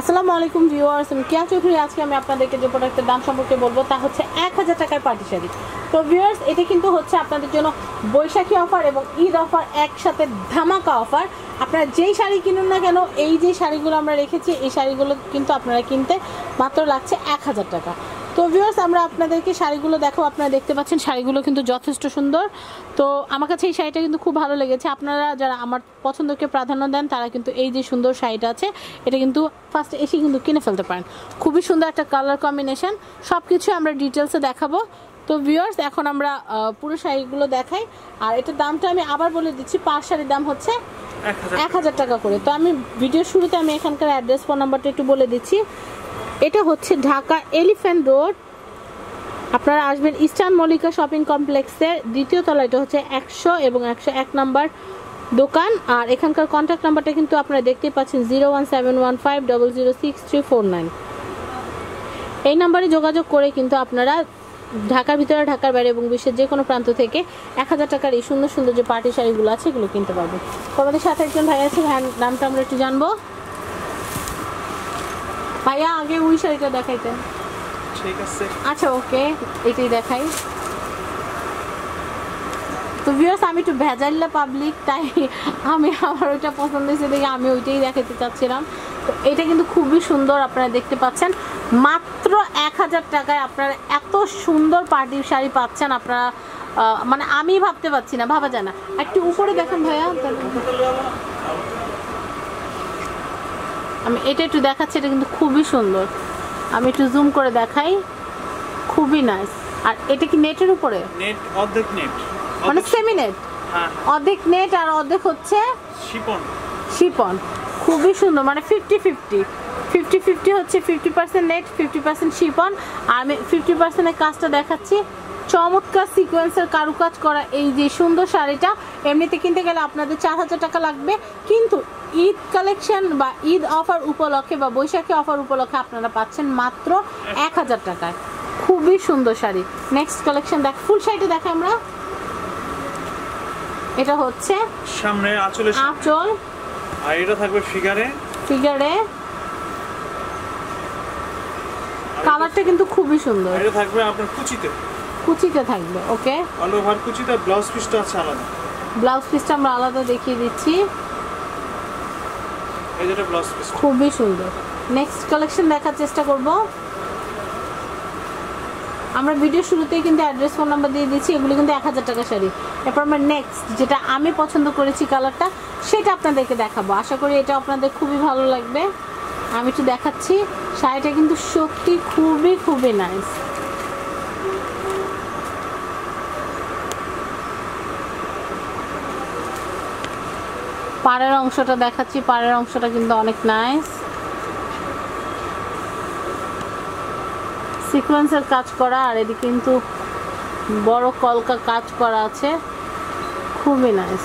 আসসালামু আলাইকুম ভিউয়ার্স, আমি কিয়া চৌধুরী। আজকে আমি আপনাদেরকে যে প্রোডাক্টের দাম সম্পর্কে বলব, তা হচ্ছে এক হাজার টাকার পার্টি শাড়ি। তো ভিউয়ার্স, এটা কিন্তু হচ্ছে আপনাদের জন্য বৈশাখী অফার এবং ঈদ অফার একসাথে ধামাকা অফার আপনারা যেই শাড়ি কিনুন না কেন, এই যে শাড়িগুলো আমরা রেখেছি, এই শাড়িগুলো কিন্তু আপনারা কিনতে মাত্র লাগছে এক হাজার টাকা। তো ভিউয়ার্স আমরা আপনাদেরকে শাড়িগুলো দেখো আপনারা দেখতে পাচ্ছেন শাড়িগুলো কিন্তু যথেষ্ট সুন্দর। তো আমার কাছে এই শাড়িটা কিন্তু খুব ভালো লেগেছে। আপনারা যারা আমার পছন্দকে প্রাধান্য দেন তারা কিন্তু এই যে সুন্দর শাড়িটা আছে এটা কিন্তু ফার্স্ট এসে কিন্তু কিনে ফেলতে পারেন। খুবই সুন্দর একটা কালার কম্বিনেশন সব কিছু আমরা ডিটেলসে দেখাবো। তো ভিউয়ার্স এখন আমরা পুরো শাড়িগুলো দেখাই। আর এটার দামটা আমি আবার বলে দিচ্ছি পাঁচ শাড়ির দাম হচ্ছে এক হাজার টাকা। করে। তো আমি ভিডিওর শুরুতে আমি এখানকার অ্যাড্রেস ফোন নাম্বারটা একটু বলে দিচ্ছি। এটা হচ্ছে ঢাকা এলিফ্যান্ট রোড। আপনারা আসবেন ইস্টার্ন মল্লিকা শপিং কমপ্লেক্সের দ্বিতীয় তলা এটা হচ্ছে একশো এবং একশো এক নাম্বার দোকান। আর এখানকার কন্ট্যাক্ট নাম্বারটা কিন্তু আপনারা দেখতেই পাচ্ছেন zero one seven one five double zero six three four nine. এই নাম্বারে যোগাযোগ করে কিন্তু আপনারা ঢাকার ভিতরে, ঢাকার বাইরে এবং বিশ্বের যে কোনো প্রান্ত থেকে এক হাজার টাকার এই সুন্দর সুন্দর যে পার্টি শাড়িগুলো আছে, এগুলো কিনতে পারবেন। আমাদের সাথে একজন ভাই আছে, ভাইয়ের নামটা আমরা একটু জানব। ভাইয়া আগে ওই শাড়িটা দেখাইতেন। ঠিক আছে। আচ্ছা ওকে এটাই দেখাই। তো ভিউয়ার্স আমি একটু ভেজাল্লা পাবলিক তাই আমি আমার ওইটা পছন্দ হয়েছে দেখে আমি ওইটাই দেখাতে চাচ্ছিলাম। তো এটা কিন্তু খুবই সুন্দর আপনারা দেখতে পাচ্ছেন। মাত্র এক হাজার টাকায় আপনারা এত সুন্দর পার্টির শাড়ি পাচ্ছেন আপনারা মানে আমি ভাবতে পারছি না ভাবা যায় না। একটু উপরে দেখেন ভাইয়া আমি এটা একটু দেখাচ্ছি এটা কিন্তু খুবই সুন্দর। আমি একটু জুম করে দেখাই খুবই নাইস আর এটা কি নেটের উপরে? নেট অর্ধেক নেট। মানে সেমি নেট হ্যাঁ। অর্ধেক নেট আর অর্ধেক হচ্ছে শিপন। শিপন। খুবই সুন্দর মানে ফিফটি ফিফটি ফিফটি ফিফটি হচ্ছে fifty percent net fifty percent chiffon. আর আমি ফিফটি পার্সেন্টের কাজটা দেখাচ্ছি। চমৎকার সিকোয়েন্সের কারুকাজ করা এই যে সুন্দর শাড়িটা এমনিতে কিনতে গেলে আপনাদের চার হাজার টাকা লাগবে। কিন্তু ঈদ কালেকশন বা ঈদ অফার উপলক্ষে বা বৈশাখী অফার উপলক্ষে আপনারা পাচ্ছেন মাত্র এক হাজার টাকায়। খুবই সুন্দর শাড়ি। নেক্সট কালেকশন দেখ ফুল শাড়িটা দেখে আমরা। এটা হচ্ছে সামনে আঁচলে আঁচল। আর এটা থাকবে ফিগারে ফিগারে কালারটা কিন্তু খুবই সুন্দর। এটা থাকবে আপনার কুচিতে। কুচিতে থাকবে ওকে? অল ওভার কুচিতে ব্লাউজ পিসটা আছে আলাদা। ব্লাউজ পিসটা আমরা আলাদা দেখিয়ে দিচ্ছি। এই যেটা ব্লাউজ পিস। খুবই সুন্দর। নেক্সট কালেকশন দেখার চেষ্টা করব। আমরা ভিডিও শুরুতেই কিন্তু অ্যাড্রেস ফোন নাম্বার দিয়ে দিচ্ছি এগুলো কিন্তু এক হাজার টাকা শাড়ি এরপর আমরা নেক্সট যেটা আমি পছন্দ করেছি কালারটা সেটা আপনাদেরকে দেখাবো। আশা করি এটা আপনাদের খুবই ভালো লাগবে। আমি একটু দেখাচ্ছি। শাড়িটা কিন্তু সত্যি খুবই খুবই নাইস পাড়ের অংশটা দেখাচ্ছি পাড়ের অংশটা কিন্তু অনেক নাইস সিকোয়েন্সের কাজ করা আর এদিকে কিন্তু বড় কলকা কাজ করা আছে। খুবই নাইস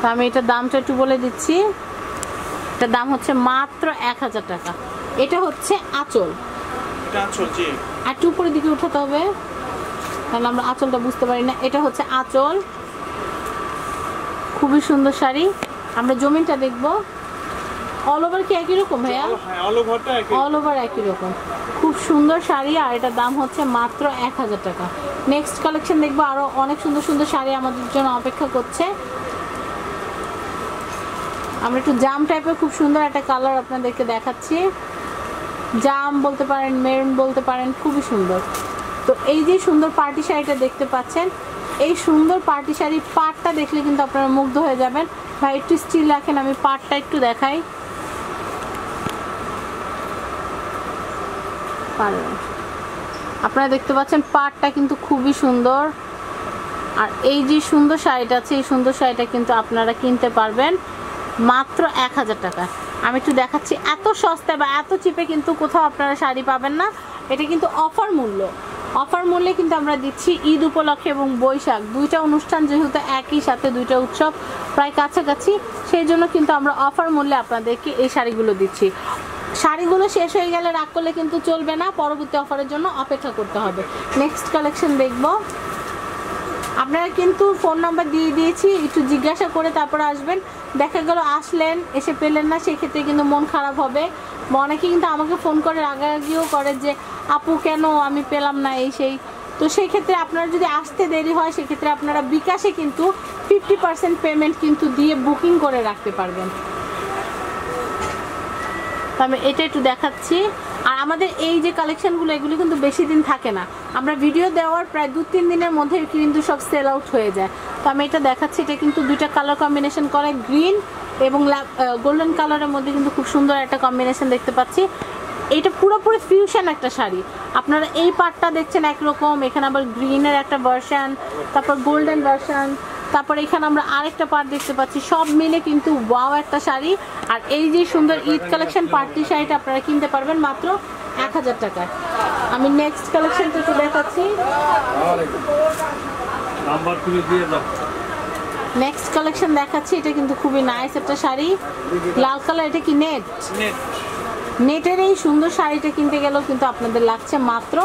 তো আমি এটার দামটা একটু বলে দিচ্ছি। এটার দাম হচ্ছে মাত্র এক হাজার টাকা। এটা হচ্ছে আঁচল। এটা একটু উপরের দিকে উঠাতে হবে। তাহলে আমরা আঁচলটা বুঝতে পারি না। এটা হচ্ছে আঁচল। খুবই সুন্দর শাড়ি। আমরা জমিনটা দেখব। অল ওভার কি একই রকম ভাইয়া? হ্যাঁ অল ওভার একই। রকম। খুব সুন্দর শাড়ি আর এটার দাম হচ্ছে মাত্র এক হাজার টাকা। নেক্সট কালেকশন দেখব আরও অনেক সুন্দর সুন্দর শাড়ি আমাদের জন্য অপেক্ষা করছে। আমরা একটু জাম টাইপের খুব সুন্দর একটা কালার আপনাদেরকে দেখাচ্ছি। জাম বলতে পারেন মেরুন বলতে পারেন খুবই সুন্দর। তো এই যে সুন্দর পার্টি শাড়িটা দেখতে পাচ্ছেন এই সুন্দর পার্টি শাড়ি পাটটা দেখলে কিন্তু আপনারা মুগ্ধ হয়ে যাবেন। ভাই, একটু স্টিল রাখেন, আমি পাটটা একটু দেখাই। আপনারা দেখতে পাচ্ছেন পাটটা কিন্তু খুবই সুন্দর। আর এই যে সুন্দর শাড়িটা আছে, এই সুন্দর শাড়িটা কিন্তু আপনারা কিনতে পারবেন মাত্র এক হাজার টাকা। আমি একটু দেখাচ্ছি, এত সস্তা বা এত চিপে কিন্তু কোথাও আপনারা শাড়ি পাবেন না। এটা কিন্তু অফার মূল্য। অফার মূল্যে কিন্তু আমরা দিচ্ছি ঈদ উপলক্ষে এবং বৈশাখ। দুইটা অনুষ্ঠান যেহেতু একই সাথে দুইটা উৎসব প্রায় কাছাকাছি, সেই জন্য কিন্তু আমরা অফার মূল্যে আপনাদেরকে এই শাড়িগুলো দিচ্ছি। শাড়িগুলো শেষ হয়ে গেলে রাগ করলে কিন্তু চলবে না, পরবর্তী অফারের জন্য অপেক্ষা করতে হবে। নেক্সট কালেকশন দেখব। আপনারা কিন্তু ফোন নাম্বার দিয়ে দিয়েছি, একটু জিজ্ঞাসা করে তারপরে আসবেন। দেখা গেল, আসলেন, এসে পেলেন না, সেক্ষেত্রে কিন্তু মন খারাপ হবে। অনেকে কিন্তু আমাকে ফোন করে, রাগারাগিও করে যে, আপু, কেন? আমি পেলাম না এই সেই। তো সেই ক্ষেত্রে আপনারা যদি আসতে দেরি হয়, সেক্ষেত্রে আপনারা বিকাশে কিন্তু ফিফটি পার্সেন্ট পেমেন্ট কিন্তু দিয়ে বুকিং করে রাখতে পারবেন। আমি এটা একটু দেখাচ্ছি। আর আমাদের এই যে কালেকশনগুলো এগুলো কিন্তু বেশি দিন থাকে না। আমরা ভিডিও দেওয়ার প্রায় দু তিন দিনের মধ্যে কিন্তু সব সেল আউট হয়ে যায়। তো আমি এটা দেখাচ্ছি, এটা কিন্তু দুইটা কালার কম্বিনেশন করে গ্রিন এবং গোল্ডেন কালারের মধ্যে কিন্তু খুব সুন্দর একটা কম্বিনেশন দেখতে পাচ্ছি। এটা পুরোপুরি ফিউশন একটা শাড়ি। আপনারা এই পার্টটা দেখছেন একরকম, এখানে আবার গ্রিনের একটা ভার্সান তারপর গোল্ডেন ভার্সন তারপর এখানে আমরা আরেকটা পার্ট দেখতে পাচ্ছি। সব মিলে কিন্তু ওয়াও একটা শাড়ি। আর এই যে সুন্দর ঈদ কালেকশন পার্টি শাড়িটা আপনারা কিনতে পারবেন মাত্র এক হাজার টাকায়। আমি নেক্সট কালেকশনটা একটু দেখাচ্ছি। নেক্সট কালেকশন দেখাচ্ছি এটা কিন্তু খুবই নাইস একটা শাড়ি। লাল কালার এটা কি নেট নেট নেটের এই সুন্দর শাড়িটা কিনতে গেলেও কিন্তু আপনাদের লাগছে মাত্র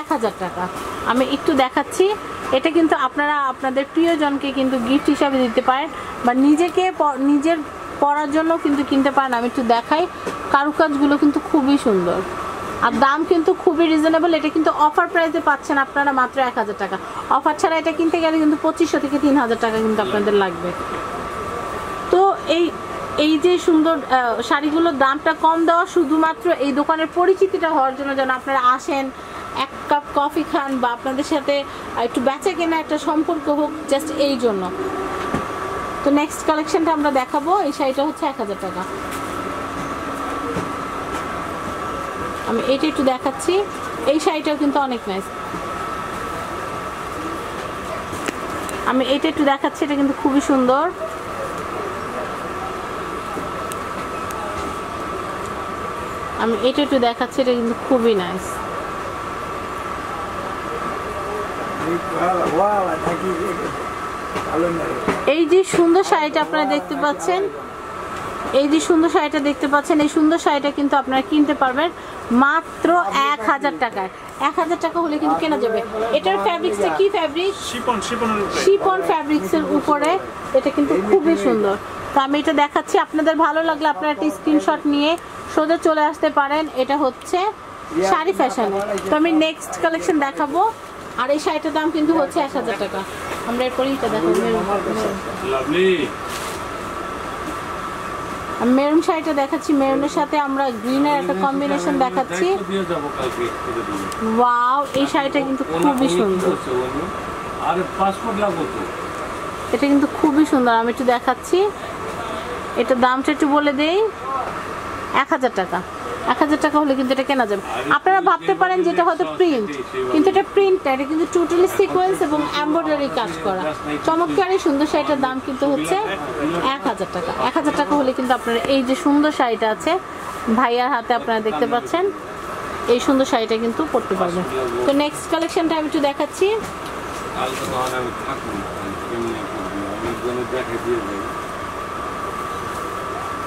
এক হাজার টাকা। আমি একটু দেখাচ্ছি। এটা কিন্তু আপনারা আপনাদের প্রিয়জনকে কিন্তু গিফট হিসাবে দিতে পারেন বা নিজেকে নিজের পরার জন্য কিন্তু কিনতে পারেন। আমি একটু দেখাই। কারুকাজগুলো কিন্তু খুবই সুন্দর। আর দাম কিন্তু খুবই রিজনেবল এটা কিন্তু অফার প্রাইসে পাচ্ছেন আপনারা মাত্র এক হাজার টাকা। অফার ছাড়া এটা কিনতে গেলে কিন্তু পঁচিশশো থেকে তিন হাজার টাকা কিন্তু আপনাদের লাগবে। তো এই এই যে সুন্দর শাড়িগুলোর দামটা কম দেওয়া শুধুমাত্র এই দোকানের পরিচিতিটা হওয়ার জন্য যেন আপনারা আসেন কফি খান বা আপনাদের সাথে একটু বেচা কেনা একটা সম্পর্ক হোক জাস্ট এই জন্য। তো নেক্সট কালেকশনটা আমরা দেখাবো, এই শাড়িটা হচ্ছে এক হাজার টাকা। আমি এটা একটু দেখাচ্ছি, এই শাড়িটাও কিন্তু অনেক নাইস আমি এটা একটু দেখাচ্ছি, এটা কিন্তু খুবই সুন্দর। আমি এটা একটু দেখাচ্ছি, এটা কিন্তু খুবই নাইস এই যে সুন্দর শাড়িটা আপনারা দেখতে পাচ্ছেন এই যে সুন্দর শাড়িটা দেখতে পাচ্ছেন এই সুন্দর শাড়িটা কিন্তু আপনারা কিনতে পারবেন মাত্র এক হাজার টাকায়। এক হাজার টাকা হলে কিন্তু কেনা যাবে। এটার ফ্যাব্রিক্সটা কি ফ্যাব্রিক শিপন শিপন ফ্যাব্রিক্সের উপরে। এটা কিন্তু খুবই সুন্দর। তো আমি এটা দেখাচ্ছি। আপনাদের ভালো লাগলে আপনারা একটা স্ক্রিনশট নিয়ে সোজা চলে আসতে পারেন। এটা হচ্ছে শাড়ি ফ্যাশনে তো আমি নেক্সট কালেকশন দেখাবো। আর এই শাড়িটার দাম কিন্তু হচ্ছে এক হাজার টাকা। আমরা এরপরে এটা দেখাবো। Maroon maroon. শাড়িটা দেখাচ্ছি। মেরুনের সাথে আমরা গ্রিনের একটা কম্বিনেশন দেখাচ্ছি। ওয়াও এই শাড়িটা কিন্তু খুবই সুন্দর। আরে পাসপোর্ট লাগবো এটা কিন্তু খুবই সুন্দর। আমি একটু দেখাচ্ছি। এটা দামটা একটু বলে দেই। এক হাজার টাকা। এক হাজার টাকা হলে কিন্তু এটা কেনা যাবে। আপনারা ভাবতে পারেন যেটা হয়তো প্রিন্ট কিন্তু এটা প্রিন্ট এটা কিন্তু টোটালি সিকোয়েন্স এবং এমব্রয়ডারি কাজ করা। চমৎকার এই সুন্দর শাড়িটার দাম কিন্তু হচ্ছে এক হাজার টাকা। এক হাজার টাকা হলে কিন্তু আপনারা এই যে সুন্দর শাড়িটা আছে, ভাইয়ার হাতে আপনারা দেখতে পাচ্ছেন, এই সুন্দর শাড়িটা কিন্তু পরতে পারবেন। তো নেক্সট কালেকশনটা আমি একটু দেখাচ্ছি কালকে তখন আমি থাকব না। কেমনি করব? আমি জন্য দেখে দিয়ে যাই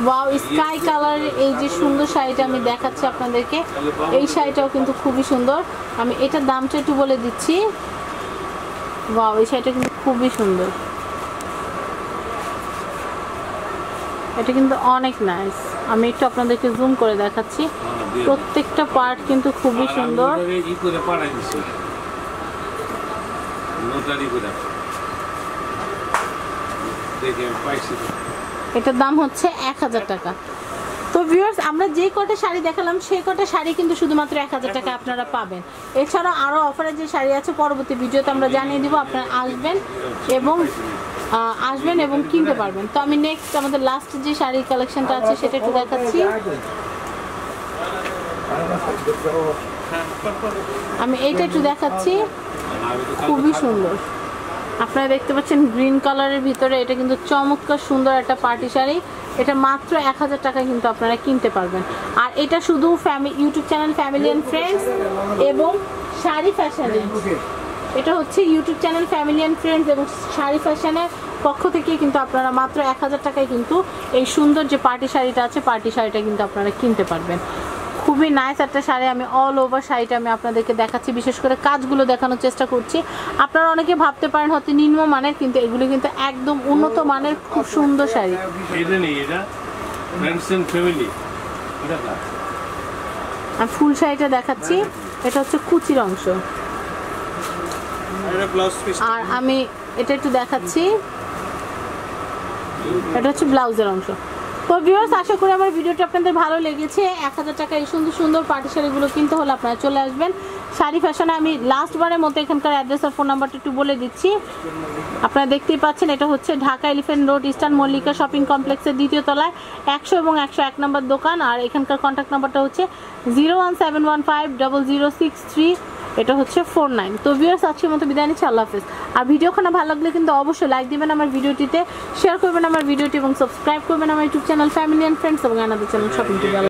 ওয়াও স্কাই কালারের এই যে সুন্দর শাড়িটা আমি দেখাচ্ছি আপনাদেরকে। এই শাড়িটাও কিন্তু খুবই সুন্দর। আমি এটার দামটা একটু বলে দিচ্ছি। ওয়াও এই শাড়িটা কিন্তু খুবই সুন্দর। এটা কিন্তু অনেক নাইস আমি একটু আপনাদেরকে জুম করে দেখাচ্ছি। প্রত্যেকটা পার্ট কিন্তু খুবই সুন্দর। দেখে পাইছি। এটার দাম হচ্ছে এক হাজার টাকা। তো ভিউয়ার্স আমরা যে কটা শাড়ি দেখালাম সেই কটা শাড়ি কিন্তু শুধুমাত্র এক হাজার টাকা আপনারা পাবেন। এছাড়াও আরও অফারের যে শাড়ি আছে, পরবর্তী ভিডিওতে আমরা জানিয়ে দিব, আপনারা আসবেন এবং আসবেন এবং কিনতে পারবেন। তো আমি নেক্সট আমাদের লাস্ট যে শাড়ির কালেকশনটা আছে, সেটা একটু দেখাচ্ছি। আমি এইটা একটু দেখাচ্ছি। খুবই সুন্দর। আপনারা দেখতে পাচ্ছেন গ্রিন কালারের ভিতরে, এটা কিন্তু চমৎকার সুন্দর একটা পার্টি শাড়ি। এটা মাত্র এক হাজার টাকায় কিন্তু আপনারা কিনতে পারবেন। আর এটা শুধু family YouTube channel family and friends এবং শাড়ি ফ্যাশনের এটা হচ্ছে YouTube channel family and friends এবং শাড়ি ফ্যাশনের পক্ষ থেকে কিন্তু আপনারা মাত্র এক হাজার টাকায় কিন্তু এই সুন্দর যে পার্টি শাড়িটা আছে, পার্টি শাড়িটা কিন্তু আপনারা কিনতে পারবেন। খুবই নাইস একটা শাড়ি আমি অল ওভার শাড়িটা আমি আপনাদেরকে দেখাচ্ছি বিশেষ করে কাজগুলো দেখানোর চেষ্টা করছি। আপনারা অনেকে ভাবতে পারেন হয়তো নিম্ন মানের কিন্তু এগুলো কিন্তু একদম উন্নত মানের খুব সুন্দর শাড়ি? আমি ফুল শাড়িটা দেখাচ্ছি এটা হচ্ছে কুচির অংশ। আর আমি এটা একটু দেখাচ্ছি এটা হচ্ছে ব্লাউজের অংশ। তো ভিউয়ার্স আশা করি আমার ভিডিওটা আপনাদের ভালো লেগেছে। এক হাজার টাকা এই সুন্দর সুন্দর পাটি শাড়িগুলো কিনতে হলে আপনারা চলে আসবেন। শাড়ি ফ্যাশনে আমি লাস্ট বারের মতো এখানকার অ্যাড্রেস আর ফোন নাম্বারটা একটু বলে দিচ্ছি। আপনারা দেখতেই পাচ্ছেন, এটা হচ্ছে Dhaka Elephant Road Eastern Mallika Shopping কমপ্লেক্সের দ্বিতীয় তলায় একশো এবং একশো এক নম্বর দোকান। আর এখানকার কন্ট্যাক্ট নাম্বারটা হচ্ছে zero one seven one five double zero six three এটা হচ্ছে ফোর নাইন তো ভিউয়ার্স আজকের মতো বিদায় নিচ্ছি, আল্লাহ হাফিজ। আর ভিডিওখানে ভালো লাগলে কিন্তু অবশ্যই লাইক দিবেন আমার ভিডিওটিতে শেয়ার করবেন আমার ভিডিওটি এবং সাবস্ক্রাইব করবেন আমার YouTube channel family and friends এবং আনাদের চ্যানেল শপিং